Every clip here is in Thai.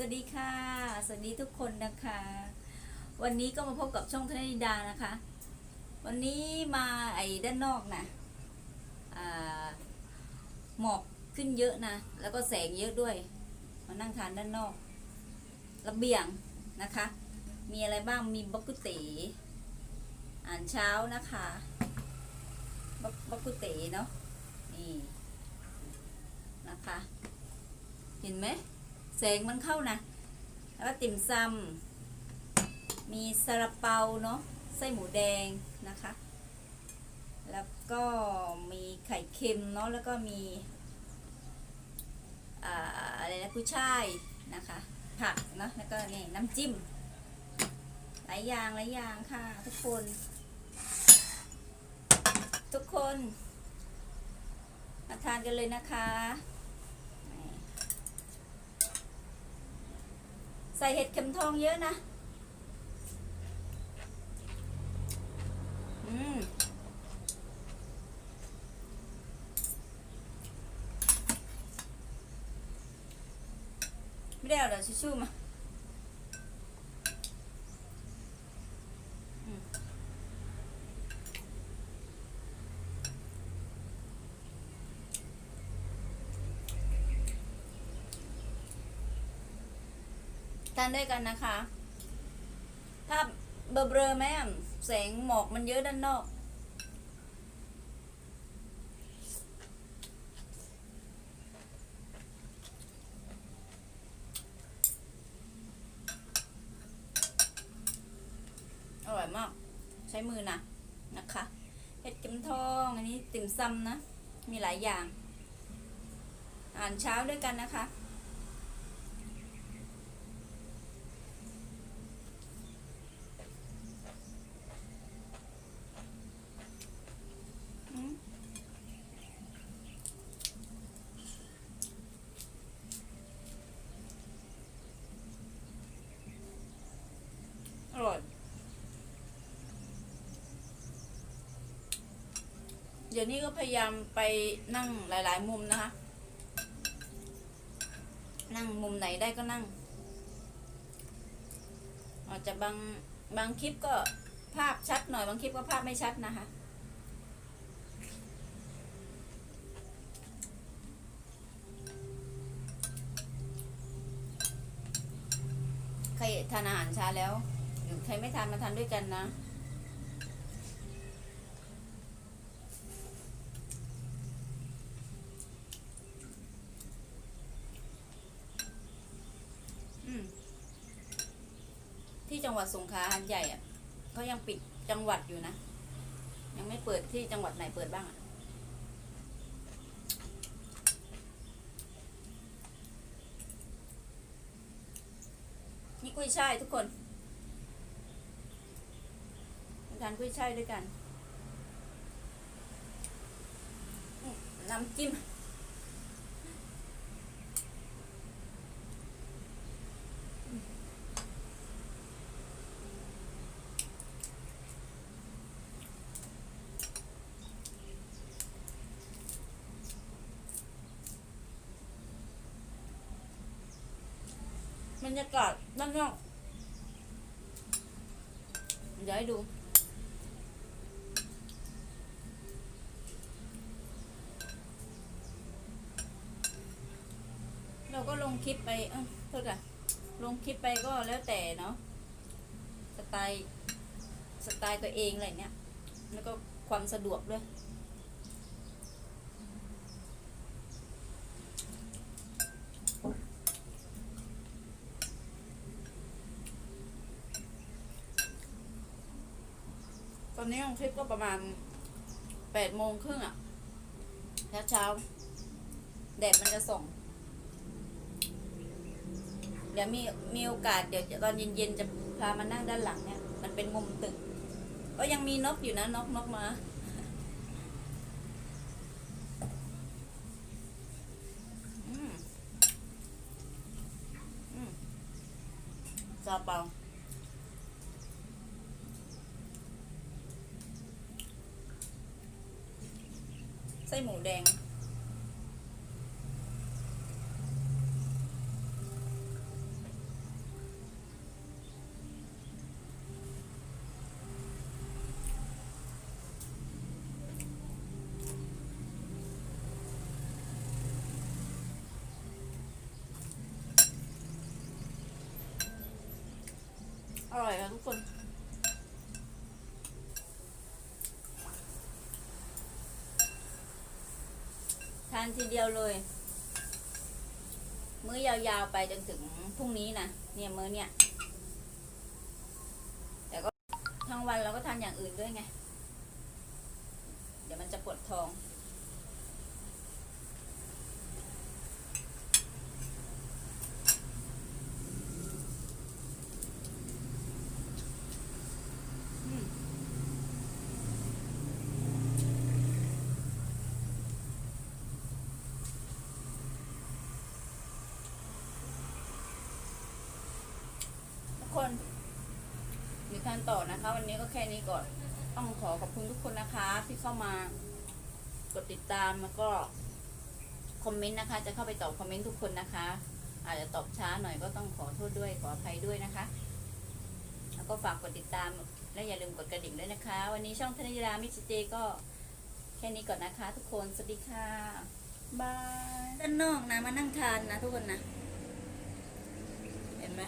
วัสดีค่ะ สวัสดีทุกคนนะคะ วันนี้ก็มาพบกับช่องธนิดานะคะ วันนี้มาไอ้ด้านนอกนะหมอกขึ้นเยอะนะ แล้วก็แสงเยอะด้วย มานั่งทานด้านนอก ระเบียงนะคะ มีอะไรบ้าง มีบักกุเต๋อ่านเช้านะคะบักบักกุเต๋เนาะ นี่นะคะ เห็นไหม แสงมันเข้านะ แล้วก็ติ่มซำมีซาลาเปาเนาะไส้หมูแดงนะคะ แล้วก็มีไข่เค็มเนาะแล้วก็มีอ่าอะไรนะกุ้ยช่ายนะคะ ผักเนาะแล้วก็นี่น้ำจิ้มหลายอย่างหลายอย่างค่ะ ทุกคน ทุกคนมาทานกันเลยนะคะนี่ ใส่เห็ดเข็มทองเยอะนะอืมไม่ได้เอาเดี๋ยวชิชูมา ทานด้วยกันนะคะถ้าเบลอๆไหมอะแสงหมอกมันเยอะด้านนอก อร่อยมาก ใช้มือนะนะคะเห็ดเข็มทอง อันนี้ติ่มซำนะ มีหลายอย่าง อ่านเช้าด้วยกันนะคะ ดี๋ยวนี้ก็พยายามไปนั่งหลาย ๆ มุมนะคะ นั่งมุมไหนได้ก็นั่งอาจจะบางบางคลิปก็ภาพชัดหน่อยบางคลิปก็ภาพไม่ชัดนะคะใครทานอาหารช้าแล้วหรือใครไม่ทานมาทานด้วยกันนะ อืม ที่ จังหวัดสงขลาหันใหญ่อะเขายังปิดจังหวัดอยู่นะ ยังไม่เปิดที่จังหวัดไหนเปิดบ้างอะนี่กุ้ยช่ายทุกคนมาทานกุ้ยช่ายด้วยกัน น้ำจิ้ม รรยากาศด้านนอกเดี๋ยวให้ดู เราก็ลงคลิปไปเออโทษค่ะลงคลิปไปก็แล้วแต่เนาะสไตล์สไตล์ตัวเองอะไรเนี้ยแล้วก็ความสะดวกด้วย อนนี้ลงคลิปก็ประมาณแปดโมงครึ่งอะเช้าเช้าแดดมันจะส่อง เดี๋ยวมีมีโอกาสเดี๋ยวตอนเย็นๆจะพามานั่งด้านหลังเนี่ย มันเป็นมุมตึก ก็ยังมีนกอยู่นะนกนกมาอืมอืมซาเปา ไส้หมูแดง อร่อยค่ะทุกคน ทานทีเดียวเลย มื้อยาวๆไปจนถึงพรุ่งนี้นะเนี่ยมื้อเนี่ย แต่ก็ทั้งวันเราก็ทานอย่างอื่นด้วยไง เดี๋ยวมันจะปวดท้อง มีทานต่อนะคะ วันนี้ก็แค่นี้ก่อน ต้องขอขอบคุณทุกคนนะคะ ที่เข้ามากดติดตามแล้วก็คอมเมนต์นะคะ จะเข้าไปตอบคอมเมนต์ทุกคนนะคะ อาจจะตอบช้าหน่อยก็ต้องขอโทษด้วยขออภัยด้วยนะคะ แล้วก็ฝากกดติดตามและอย่าลืมกดกระดิ่งด้วยนะคะ วันนี้ช่องธนิรามิจิเจก็แค่นี้ก่อนนะคะ ทุกคนสวัสดีค่ะบายด้านนอกนะมานั่งทานนะทุกคนนะ เห็นไหม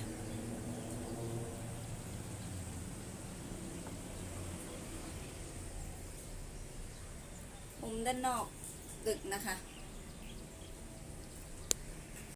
ด้านนอกตึกนะคะ